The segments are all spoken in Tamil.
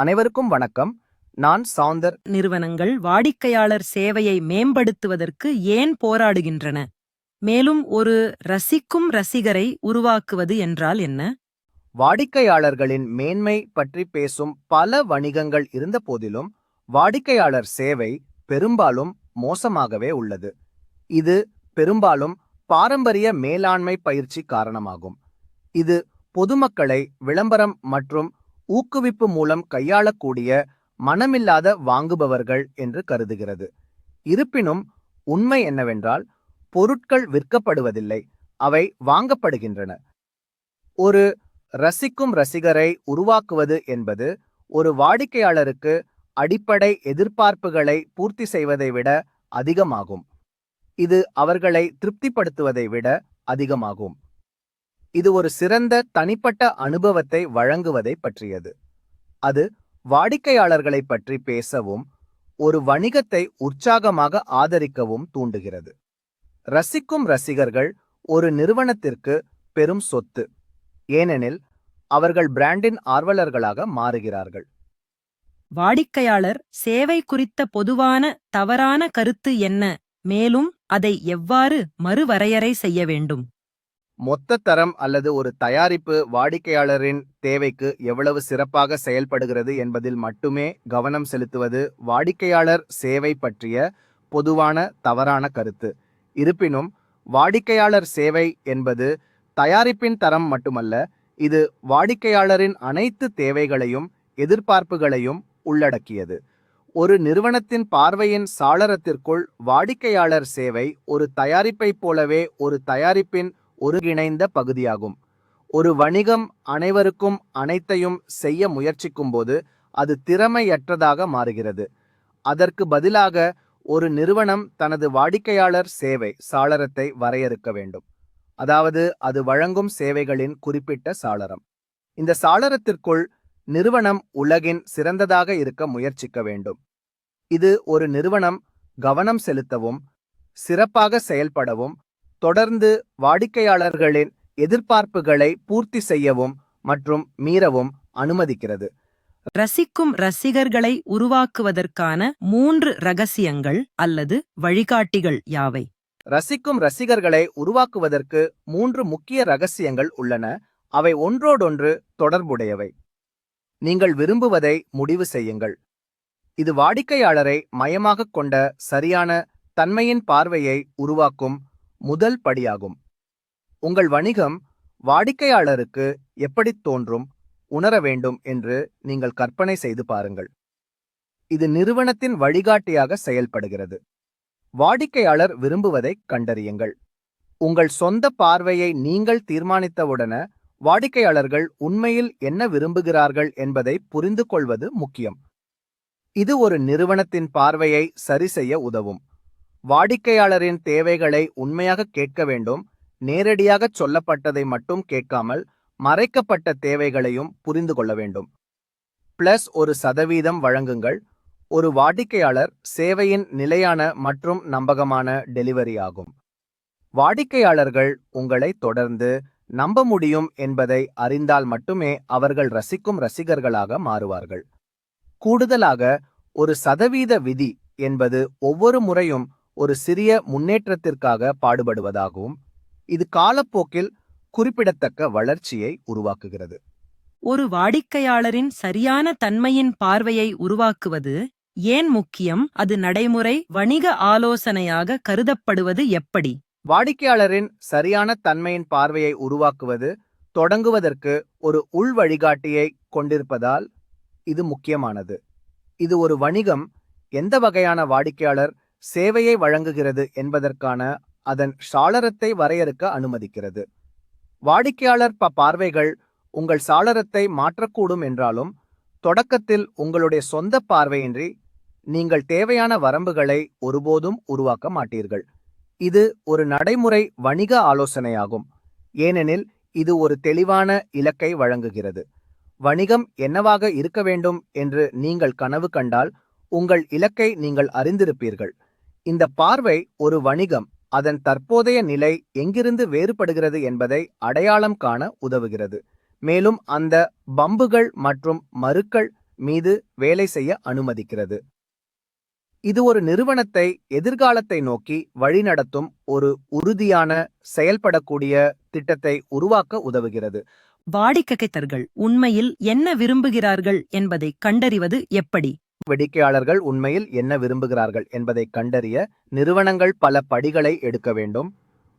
அனைவருக்கும் வணக்கம். நான் சவுந்தர் நிறுவனங்கள் வாடிக்கையாளர் சேவையை மேம்படுத்துவதற்கு ஏன் போராடுகின்றன? மேலும் ஒரு ரசிக்கும் ரசிகரை உருவாக்குவது என்றால் என்ன? வாடிக்கையாளர்களின் மேன்மை பற்றி பேசும் பல வணிகங்கள் இருந்த போதிலும் வாடிக்கையாளர் சேவை பெரும்பாலும் மோசமாகவே உள்ளது. இது பெரும்பாலும் பாரம்பரிய மேலாண்மை பயிற்சி காரணமாகும். இது பொதுமக்களை விளம்பரம் மற்றும் ஊக்குவிப்பு மூலம் கையாளக்கூடிய மனமில்லாத வாங்குபவர்கள் என்று கருதுகிறது. இருப்பினும் உண்மை என்னவென்றால் பொருட்கள் விற்கப்படுவதில்லை அவை வாங்கப்படுகின்றன. ஒரு ரசிக்கும் ரசிகரை உருவாக்குவது என்பது ஒரு வாடிக்கையாளருக்கு அடிப்படை எதிர்பார்ப்புகளை பூர்த்தி செய்வதை விட அதிகமாகும். இது அவர்களை திருப்திப்படுத்துவதை விட அதிகமாகும். இது ஒரு சிறந்த தனிப்பட்ட அனுபவத்தை வழங்குவதை பற்றியது. அது வாடிக்கையாளர்களை பற்றி பேசவும் ஒரு வணிகத்தை உற்சாகமாக ஆதரிக்கவும் தூண்டுகிறது. ரசிக்கும் ரசிகர்கள் ஒரு நிறுவனத்திற்கு பெரும் சொத்து ஏனெனில் அவர்கள் பிராண்டின் ஆர்வலர்களாக மாறுகிறார்கள். வாடிக்கையாளர் சேவை குறித்த பொதுவான தவறான கருத்து என்ன? மேலும் அதை எவ்வாறு மறுவரையறை செய்ய வேண்டும்? மொத்த தரம் அல்லது ஒரு தயாரிப்பு வாடிக்கையாளரின் தேவைக்கு எவ்வளவு சிறப்பாக செயல்படுகிறது என்பதில் மட்டுமே கவனம் செலுத்துவது வாடிக்கையாளர் சேவை பற்றிய பொதுவான தவறான கருத்து. இருப்பினும் வாடிக்கையாளர் சேவை என்பது தயாரிப்பின் தரம் மட்டுமல்ல இது வாடிக்கையாளரின் அனைத்து தேவைகளையும் எதிர்பார்ப்புகளையும் உள்ளடக்கியது. ஒரு நிறுவனத்தின் பார்வையின் சாளரத்திற்குள் வாடிக்கையாளர் சேவை ஒரு தயாரிப்பைப் போலவே ஒரு தயாரிப்பின் ஒருங்கிணைந்த பகுதியாகும். ஒரு வணிகம் அனைவருக்கும் அனைத்தையும் செய்ய முயற்சிக்கும்போது அது திறமையற்றதாக மாறுகிறது. அதற்கு பதிலாக ஒரு நிறுவனம் தனது வாடிக்கையாளர் சேவை சாளரத்தை வரையறுக்க வேண்டும். அதாவது அது வழங்கும் சேவைகளின் குறிப்பிட்ட சாளரம். இந்த சாளரத்திற்குள் நிறுவனம் உலகின் சிறந்ததாக இருக்க முயற்சிக்க வேண்டும். இது ஒரு நிறுவனம் கவனம் செலுத்தவும் சிறப்பாக செயல்படவும் தொடர்ந்து வாடிக்கையாளர்களின் எதிர்பார்ப்புகளை பூர்த்தி செய்யவும் மற்றும் மீறவும் அனுமதிக்கிறது. ரசிக்கும் ரசிகர்களை உருவாக்குவதற்கான மூன்று ரகசியங்கள் அல்லது வழிகாட்டிகள் யாவை? ரசிக்கும் ரசிகர்களை உருவாக்குவதற்கு மூன்று முக்கிய ரகசியங்கள் உள்ளன. அவை ஒன்றோடொன்று தொடர்புடையவை. நீங்கள் விரும்புவதை முடிவு செய்யுங்கள். இது வாடிக்கையாளரை மையமாகக் கொண்ட சரியான தன்மையின் பார்வையை உருவாக்கும் முதல் படியாகும். உங்கள் வணிகம் வாடிக்கையாளருக்கு எப்படித் தோன்றும் உணர வேண்டும் என்று நீங்கள் கற்பனை செய்து பாருங்கள். இது நிறுவனத்தின் வழிகாட்டியாக செயல்படுகிறது. வாடிக்கையாளர் விரும்புவதைக் கண்டறியுங்கள். உங்கள் சொந்த பார்வையை நீங்கள் தீர்மானித்தவுடன வாடிக்கையாளர்கள் உண்மையில் என்ன விரும்புகிறார்கள் என்பதை புரிந்து கொள்வது முக்கியம். இது ஒரு நிறுவனத்தின் பார்வையை சரிசெய்ய உதவும். வாடிக்கையாளரின் தேவைகளை உண்மையாக கேட்க வேண்டும் நேரடியாகச் சொல்லப்பட்டதை மட்டும் கேட்காமல் மறைக்கப்பட்ட தேவைகளையும் புரிந்து கொள்ள வேண்டும். பிளஸ் ஒரு சதவீதம் வழங்குங்கள். ஒரு வாடிக்கையாளர் சேவையின் நிலையான மற்றும் நம்பகமான டெலிவரி ஆகும். வாடிக்கையாளர்கள் உங்களை தொடர்ந்து நம்ப முடியும் என்பதை அறிந்தால் மட்டுமே அவர்கள் ரசிக்கும் ரசிகர்களாக மாறுவார்கள். கூடுதலாக ஒரு சதவீத விதி என்பது ஒவ்வொரு முறையும் ஒரு சிறிய முன்னேற்றத்திற்காக பாடுபடுவதாகவும் இது காலப்போக்கில் குறிப்பிடத்தக்க வளர்ச்சியை உருவாக்குகிறது. ஒரு வாடிக்கையாளரின் சரியான தன்மையின் பார்வையை உருவாக்குவது ஏன் முக்கியம்? அது நடைமுறை வணிக ஆலோசனையாக கருதப்படுவது எப்படி? வாடிக்கையாளரின் சரியான தன்மையின் பார்வையை உருவாக்குவது தொடங்குவதற்கு ஒரு உள் வழிகாட்டியை கொண்டிருப்பதால் இது முக்கியமானது. இது ஒரு வணிகம் எந்த வகையான வாடிக்கையாளர் சேவையை வழங்குகிறது என்பதற்கான அதன் சாளரத்தை வரையறுக்க அனுமதிக்கிறது. வாடிக்கையாளர் ப பார்வைகள் உங்கள் சாளரத்தை மாற்றக்கூடும் என்றாலும் தொடக்கத்தில் உங்களுடைய சொந்த பார்வையின்றி நீங்கள் தேவையான வரம்புகளை ஒருபோதும் உருவாக்க மாட்டீர்கள். இது ஒரு நடைமுறை வணிக ஆலோசனையாகும். ஏனெனில் இது ஒரு தெளிவான இலக்கை வழங்குகிறது. வணிகம் என்னவாக இருக்க வேண்டும் என்று நீங்கள் கனவு கண்டால் உங்கள் இலக்கை நீங்கள் அறிந்திருப்பீர்கள். இந்த பார்வை ஒரு வணிகம் அதன் தற்போதைய நிலை எங்கிருந்து வேறுபடுகிறது என்பதை அடையாளம் காண உதவுகிறது. மேலும் அந்த பம்புகள் மற்றும் மறுக்கள் மீது வேலை செய்ய அனுமதிக்கிறது. இது ஒரு நிறுவனத்தை எதிர்காலத்தை நோக்கி வழிநடத்தும் ஒரு உறுதியான செயல்படக்கூடிய திட்டத்தை உருவாக்க உதவுகிறது. வாடிக்கைத்தர்கள் உண்மையில் என்ன விரும்புகிறார்கள் என்பதை கண்டறிவது எப்படி? வேடிக்கையாளர்கள் உண்மையில் என்ன விரும்புகிறார்கள் என்பதை கண்டறிய நிறுவனங்கள் பல படிகளை எடுக்க வேண்டும்.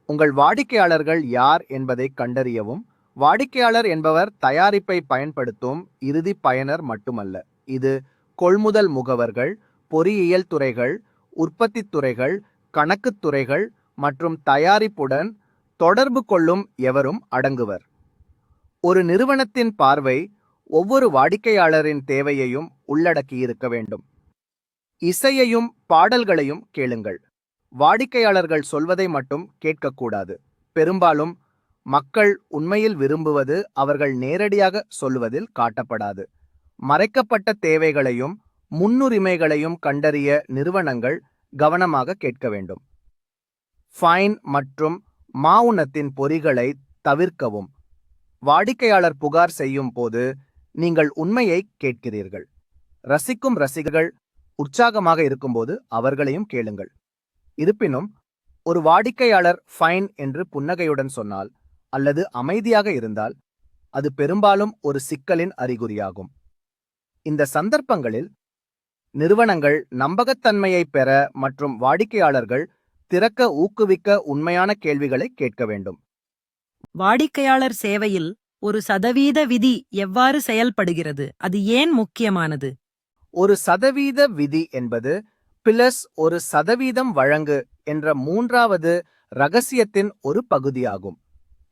உங்கள் வாடிக்கையாளர்கள் யார் என்பதை கண்டறியவும் வாடிக்கையாளர் என்பவர் தயாரிப்பை பயன்படுத்தும் இறுதி பயனர் மட்டுமல்ல. இது கொள்முதல் முகவர்கள் பொறியியல் துறைகள் உற்பத்தி துறைகள் கணக்குத் துறைகள் மற்றும் தயாரிப்புடன் தொடர்பு கொள்ளும் எவரும் அடங்குவர். ஒரு நிறுவனத்தின் பார்வை ஒவ்வொரு வாடிக்கையாளரின் தேவையையும் உள்ளடக்கியிருக்க வேண்டும். இசையையும் பாடல்களையும் கேளுங்கள். வாடிக்கையாளர்கள் சொல்வதை மட்டும் கேட்கக்கூடாது. பெரும்பாலும் மக்கள் உண்மையில் விரும்புவது அவர்கள் நேரடியாக சொல்வதில் காட்டப்படாது. மறைக்கப்பட்ட தேவைகளையும் முன்னுரிமைகளையும் கண்டறிய நிறுவனங்கள் கவனமாக கேட்க வேண்டும். ஃபைன் மற்றும் மாவுனத்தின் பொறிகளை தவிர்க்கவும். வாடிக்கையாளர் புகார் செய்யும் போது நீங்கள் உண்மையை கேட்கிறீர்கள். ரசிக்கும் ரசிகர்கள் உற்சாகமாக இருக்கும்போது அவர்களையும் கேளுங்கள். இருப்பினும் ஒரு வாடிக்கையாளர் ஃபைன் என்று புன்னகையுடன் சொன்னால் அல்லது அமைதியாக இருந்தால் அது பெரும்பாலும் ஒரு சிக்கலின் அறிகுறியாகும். இந்த சந்தர்ப்பங்களில் நிறுவனங்கள் நம்பகத்தன்மையை பெற மற்றும் வாடிக்கையாளர்கள் திறக்க ஊக்குவிக்க உண்மையான கேள்விகளை கேட்க வேண்டும். வாடிக்கையாளர் சேவையில் ஒரு சதவீத விதி எவ்வாறு செயல்படுகிறது? அது ஏன் முக்கியமானது? ஒரு சதவீத விதி என்பது பிளஸ் ஒரு சதவீதம் வழங்கு என்ற மூன்றாவது ரகசியத்தின் ஒரு பகுதியாகும்.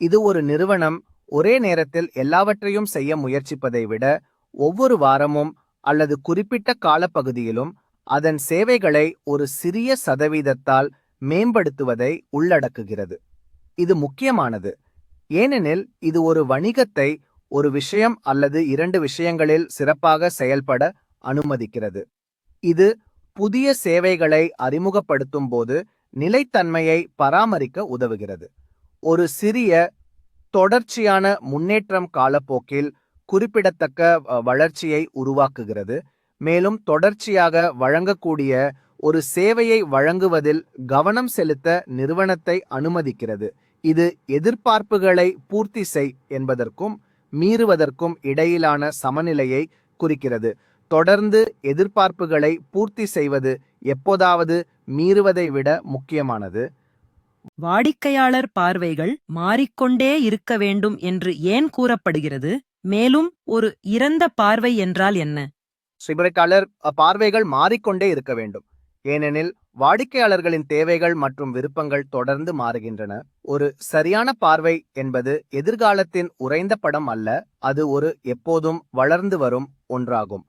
இது ஒரு நிறுவனம் ஒரே நேரத்தில் எல்லாவற்றையும் செய்ய முயற்சிப்பதை விட ஒவ்வொரு வாரமும் அல்லது குறிப்பிட்ட காலப்பகுதியிலும் அதன் சேவைகளை ஒரு சிறிய சதவீதத்தால் மேம்படுத்துவதை உள்ளடக்குகிறது. இது முக்கியமானது. ஏனெனில் இது ஒரு வணிகத்தை ஒரு விஷயம் அல்லது இரண்டு விஷயங்களில் சிறப்பாக செயல்பட அனுமதிக்கிறது. இது புதிய சேவைகளை அறிமுகப்படுத்தும் போது நிலைத்தன்மையை பராமரிக்க உதவுகிறது. ஒரு சிறிய தொடர்ச்சியான முன்னேற்றம் காலப்போக்கில் குறிப்பிடத்தக்க வளர்ச்சியை உருவாக்குகிறது. மேலும் தொடர்ச்சியாக வழங்கக்கூடிய ஒரு சேவையை வழங்குவதில் கவனம் செலுத்த நிறுவனத்தை அனுமதிக்கிறது. இது எதிர்பார்ப்புகளை பூர்த்தி செய் என்பதற்கும் மீறுவதற்கும் இடையிலான சமநிலையை குறிக்கிறது. தொடர்ந்து எதிர்பார்ப்புகளை பூர்த்தி செய்வது எப்போதாவது மீறுவதை விட முக்கியமானது. வாடிக்கையாளர் பார்வைகள் மாறிக்கொண்டே இருக்க வேண்டும் என்று ஏன் கூறப்படுகிறது? மேலும் ஒரு இறந்த பார்வை என்றால் என்ன? சிபரிக்காளர் பார்வைகள் மாறிக்கொண்டே இருக்க வேண்டும். ஏனெனில் வாடிக்கையாளர்களின் தேவைகள் மற்றும் விருப்பங்கள் தொடர்ந்து மாறுகின்றன. ஒரு சரியான பார்வை என்பது எதிர்காலத்தின் உறைந்த படம் அல்ல அது ஒரு எப்போதும் வளர்ந்து வரும் ஒன்றாகும்.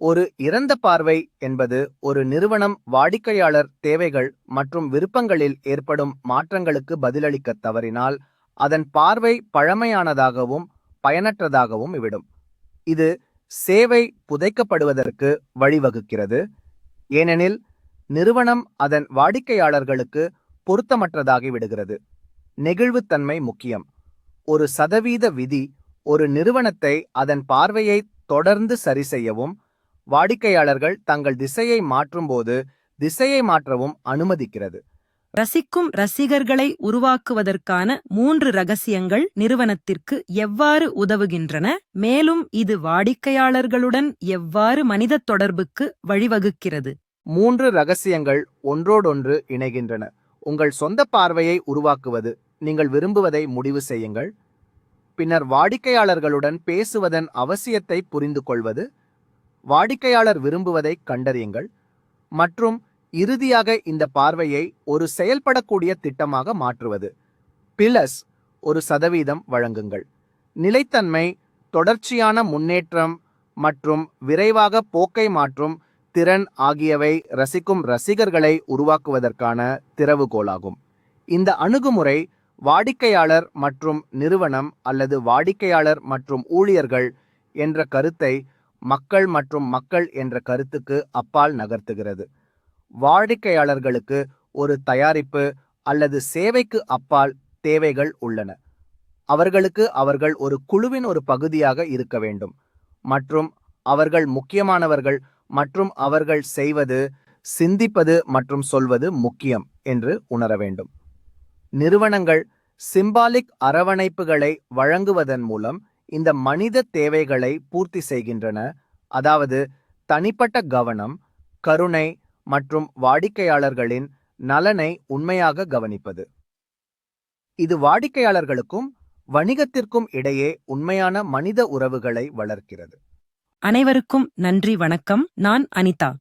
ஒரு இறந்த பார்வை என்பது ஒரு நிறுவனம் வாடிக்கையாளர் தேவைகள் மற்றும் விருப்பங்களில் ஏற்படும் மாற்றங்களுக்கு பதிலளிக்க தவறினால் அதன் பார்வை பழமையானதாகவும் பயனற்றதாகவும் விடும் இது சேவை புதைக்கப்படுவதற்கு வழிவகுக்கிறது. ஏனெனில் நிறுவனம் அதன் வாடிக்கையாளர்களுக்கு பொருத்தமற்றதாகி விடுகிறது. நெகிழ்வுத்தன்மை முக்கியம். ஒரு சதவீத விதி ஒரு நிறுவனத்தை அதன் பார்வையை தொடர்ந்து சரி செய்யவும் வாடிக்கையாளர்கள் தங்கள் திசையை மாற்றும்போது திசையை மாற்றவும் அனுமதிக்கிறது. ரசிக்கும் ரசிகர்களை உருவாக்குவதற்கான மூன்று ரகசியங்கள் நிறுவனத்திற்கு எவ்வாறு உதவுகின்றன? மேலும் இது வாடிக்கையாளர்களுடன் எவ்வாறு மனித தொடர்புக்கு வழிவகுக்கிறது? மூன்று ரகசியங்கள் ஒன்றோடொன்று இணைகின்றன. உங்கள் சொந்த பார்வையை உருவாக்குவது நீங்கள் விரும்புவதை முடிவு செய்யுங்கள். பின்னர் வாடிக்கையாளர்களுடன் பேசுவதன் அவசியத்தை புரிந்து கொள்வது வாடிக்கையாளர் விரும்புவதை கண்டறியுங்கள். மற்றும் இறுதியாக இந்த பார்வையை ஒரு செயல்படக்கூடிய திட்டமாக மாற்றுவது. பிளஸ் ஒரு சதவீதம் வழங்குங்கள். நிலைத்தன்மை தொடர்ச்சியான முன்னேற்றம் மற்றும் விரைவாக போக்கை மாற்றும் திறன் ஆகியவை ரசிக்கும் ரசிகர்களை உருவாக்குவதற்கான திறவுகோலாகும். இந்த அணுகுமுறை வாடிக்கையாளர் மற்றும் நிறுவனம் அல்லது வாடிக்கையாளர் மற்றும் ஊழியர்கள் என்ற கருத்தை மக்கள் மற்றும் மக்கள் என்ற கருத்துக்கு அப்பால் நகர்த்துகிறது. வாடிக்கையாளர்களுக்கு ஒரு தயாரிப்பு அல்லது சேவைக்கு அப்பால் தேவைகள் உள்ளன. அவர்களுக்கு அவர்கள் ஒரு குழுவின் ஒரு பகுதியாக இருக்க வேண்டும். மற்றும் அவர்கள் முக்கியமானவர்கள் மற்றும் அவர்கள் செய்வது சிந்திப்பது மற்றும் சொல்வது முக்கியம் என்று உணர வேண்டும். நிறுவனங்கள் சிம்பாலிக் அரவணைப்புகளை வழங்குவதன் மூலம் இந்த மனித தேவைகளை பூர்த்தி செய்கின்றன. அதாவது தனிப்பட்ட கவனம் கருணை மற்றும் வாடிக்கையாளர்களின் நலனை உண்மையாக கவனிப்பது. இது வாடிக்கையாளர்களுக்கும் வணிகத்திற்கும் இடையே உண்மையான மனித உறவுகளை வளர்க்கிறது. அனைவருக்கும் நன்றி வணக்கம். நான் அனிதா.